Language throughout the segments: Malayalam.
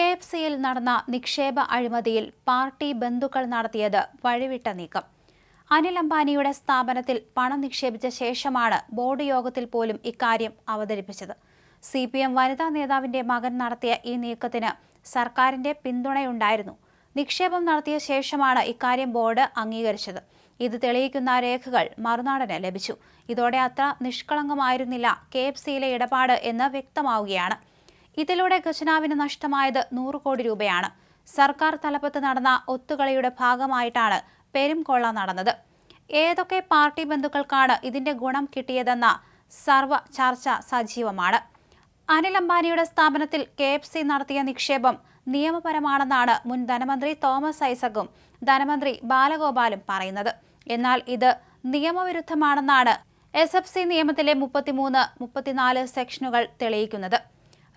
കെ എഫ് സിയിൽ നടന്ന നിക്ഷേപ അഴിമതിയിൽ പാർട്ടി ബന്ധുക്കൾ നടത്തിയത് വഴിവിട്ട നീക്കം. അനിൽ അംബാനിയുടെ സ്ഥാപനത്തിൽ പണം നിക്ഷേപിച്ച ശേഷമാണ് ബോർഡ് യോഗത്തിൽ പോലും ഇക്കാര്യം അവതരിപ്പിച്ചത്. സി പി എം വനിതാ നേതാവിന്റെ മകൻ നടത്തിയ ഈ നീക്കത്തിന് സർക്കാരിന്റെ പിന്തുണയുണ്ടായിരുന്നു. നിക്ഷേപം നടത്തിയ ശേഷമാണ് ഇക്കാര്യം ബോർഡ് അംഗീകരിച്ചത്. ഇത് തെളിയിക്കുന്ന രേഖകൾ മറുനാടന് ലഭിച്ചു. ഇതോടെ അത്ര നിഷ്കളങ്കമായിരുന്നില്ല കെ എഫ് സിയിലെ ഇടപാട് എന്ന് വ്യക്തമാവുകയാണ്. ഇതിലൂടെ ഖജനാവിന് നഷ്ടമായത് നൂറ് കോടി രൂപയാണ്. സർക്കാർ തലപ്പത്ത് നടന്ന ഒത്തുകളിയുടെ ഭാഗമായിട്ടാണ് പെരുംകൊള്ള നടന്നത്. ഏതൊക്കെ പാർട്ടി ബന്ധുക്കൾക്കാണ് ഇതിന്റെ ഗുണം കിട്ടിയതെന്ന സർവ ചർച്ച സജീവമാണ്. അനിൽ അംബാനിയുടെ സ്ഥാപനത്തിൽ കെ എഫ് സി നടത്തിയ നിക്ഷേപം നിയമപരമാണെന്നാണ് മുൻ ധനമന്ത്രി തോമസ് ഐസകും ധനമന്ത്രി ബാലഗോപാലും പറയുന്നത്. എന്നാൽ ഇത് നിയമവിരുദ്ധമാണെന്നാണ് എസ് എഫ് സി നിയമത്തിലെ മുപ്പത്തിമൂന്ന് മുപ്പത്തിനാല് സെക്ഷനുകൾ തെളിയിക്കുന്നത്.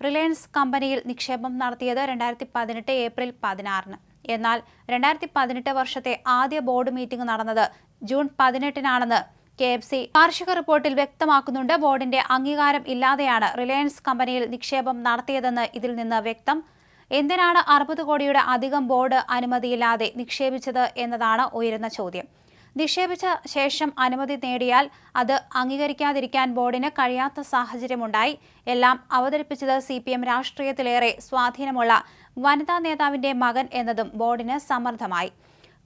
റിലയൻസ് കമ്പനിയിൽ നിക്ഷേപം നടത്തിയത് രണ്ടായിരത്തി പതിനെട്ട് ഏപ്രിൽ പതിനാറിന്. എന്നാൽ രണ്ടായിരത്തി പതിനെട്ട് വർഷത്തെ ആദ്യ ബോർഡ് മീറ്റിംഗ് നടന്നത് ജൂൺ പതിനെട്ടിനാണെന്ന് കെ എഫ് സി വാർഷിക റിപ്പോർട്ടിൽ വ്യക്തമാക്കുന്നുണ്ട്. ബോർഡിന്റെ അംഗീകാരം ഇല്ലാതെയാണ് റിലയൻസ് കമ്പനിയിൽ നിക്ഷേപം നടത്തിയതെന്ന് ഇതിൽ നിന്ന് വ്യക്തം. എന്തിനാണ് അറുപത് കോടിയുടെ അധികം ബോർഡ് അനുമതിയില്ലാതെ നിക്ഷേപിച്ചത് എന്നതാണ് ഉയരുന്ന ചോദ്യം. നിക്ഷേപിച്ച ശേഷം അനുമതി നേടിയാൽ അത് അംഗീകരിക്കാതിരിക്കാൻ ബോർഡിന് കഴിയാത്ത സാഹചര്യമുണ്ടായി. എല്ലാം അവതരിപ്പിച്ചത് സി പി എം രാഷ്ട്രീയത്തിലേറെ സ്വാധീനമുള്ള വനിതാ നേതാവിന്റെ മകൻ എന്നതും ബോർഡിന് സമ്മർദ്ദമായി.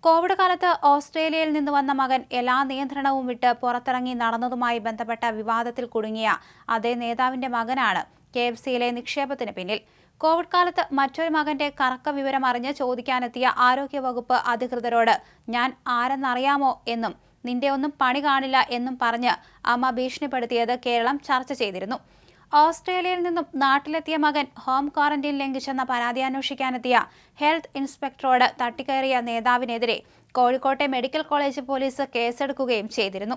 കോവിഡ് കാലത്ത് ഓസ്ട്രേലിയയിൽ നിന്ന് വന്ന മകൻ എല്ലാ നിയന്ത്രണവും വിട്ട് പുറത്തിറങ്ങി നടന്നതുമായി ബന്ധപ്പെട്ട വിവാദത്തിൽ കുടുങ്ങിയ അതേ നേതാവിന്റെ മകനാണ് കെ എഫ് സിയിലെ നിക്ഷേപത്തിന് പിന്നിൽ. കോവിഡ് കാലത്ത് മറ്റൊരു മകന്റെ കറക്ക വിവരം അറിഞ്ഞ് ചോദിക്കാനെത്തിയ ആരോഗ്യവകുപ്പ് അധികൃതരോട് ഞാൻ ആരെന്നറിയാമോ എന്നും നിന്റെ ഒന്നും പണി കാണില്ല എന്നും പറഞ്ഞ് അമ്മ ഭീഷണിപ്പെടുത്തിയത് കേരളം ചർച്ച ചെയ്തിരുന്നു. ഓസ്ട്രേലിയയിൽ നിന്നും നാട്ടിലെത്തിയ മകൻ ഹോം ക്വാറന്റൈൻ ലംഘിച്ചെന്ന പരാതി അന്വേഷിക്കാനെത്തിയ ഹെൽത്ത് ഇൻസ്പെക്ടറോട് തട്ടിക്കയറിയ നേതാവിനെതിരെ കോഴിക്കോട്ടെ മെഡിക്കൽ കോളേജ് പോലീസ് കേസെടുക്കുകയും ചെയ്തിരുന്നു.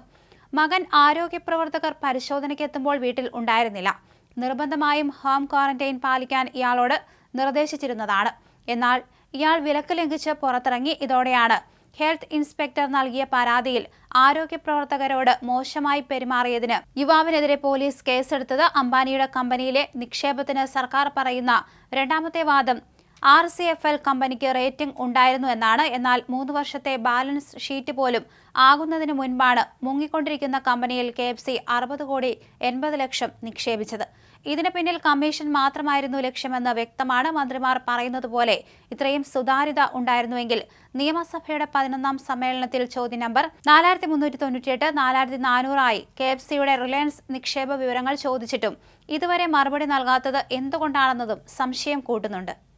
മകൻ ആരോഗ്യപ്രവർത്തകർ പരിശോധനയ്ക്കെത്തുമ്പോൾ വീട്ടിൽ ഉണ്ടായിരുന്നില്ല. നിർബന്ധമായും ഹോം ക്വാറന്റൈൻ പാലിക്കാൻ ഇയാളോട് നിർദ്ദേശിച്ചിരുന്നതാണ്. എന്നാൽ ഇയാൾ വിലക്ക് ലംഘിച്ച് പുറത്തിറങ്ങി. ഇതോടെയാണ് ഹെൽത്ത് ഇൻസ്പെക്ടർ നൽകിയ പരാതിയിൽ ആരോഗ്യ പ്രവർത്തകരോട് മോശമായി പെരുമാറിയതിന് യുവാവിനെതിരെ പോലീസ് കേസെടുത്തത് അംബാനിയുടെ കമ്പനിയിലെ നിക്ഷേപത്തിന് സർക്കാർ പറയുന്ന രണ്ടാമത്തെ വാദം ആർ സി എഫ് എൽ കമ്പനിക്ക് റേറ്റിംഗ് ഉണ്ടായിരുന്നു എന്നാണ്. എന്നാൽ മൂന്ന് വർഷത്തെ ബാലൻസ് ഷീറ്റ് പോലും ആകുന്നതിന് മുൻപാണ് മുങ്ങിക്കൊണ്ടിരിക്കുന്ന കമ്പനിയിൽ കെ എഫ് സി അറുപത് കോടി എൺപത് ലക്ഷം നിക്ഷേപിച്ചത്. ഇതിന് പിന്നിൽ കമ്മീഷൻ മാത്രമായിരുന്നു ലക്ഷ്യമെന്ന് വ്യക്തമാണ് മന്ത്രിമാർ പറയുന്നത് പോലെ ഇത്രയും സുതാര്യത ഉണ്ടായിരുന്നുവെങ്കിൽ നിയമസഭയുടെ പതിനൊന്നാം സമ്മേളനത്തിൽ ചോദ്യ നമ്പർ നാലായിരത്തി മുന്നൂറ്റി തൊണ്ണൂറ്റിയെട്ട് നാലായിരത്തി നാനൂറായി കെ എഫ് സിയുടെ റിലയൻസ് നിക്ഷേപ വിവരങ്ങൾ ചോദിച്ചിട്ടും ഇതുവരെ മറുപടി നൽകാത്തത് എന്തുകൊണ്ടാണെന്നതും സംശയം കൂട്ടുന്നുണ്ട്.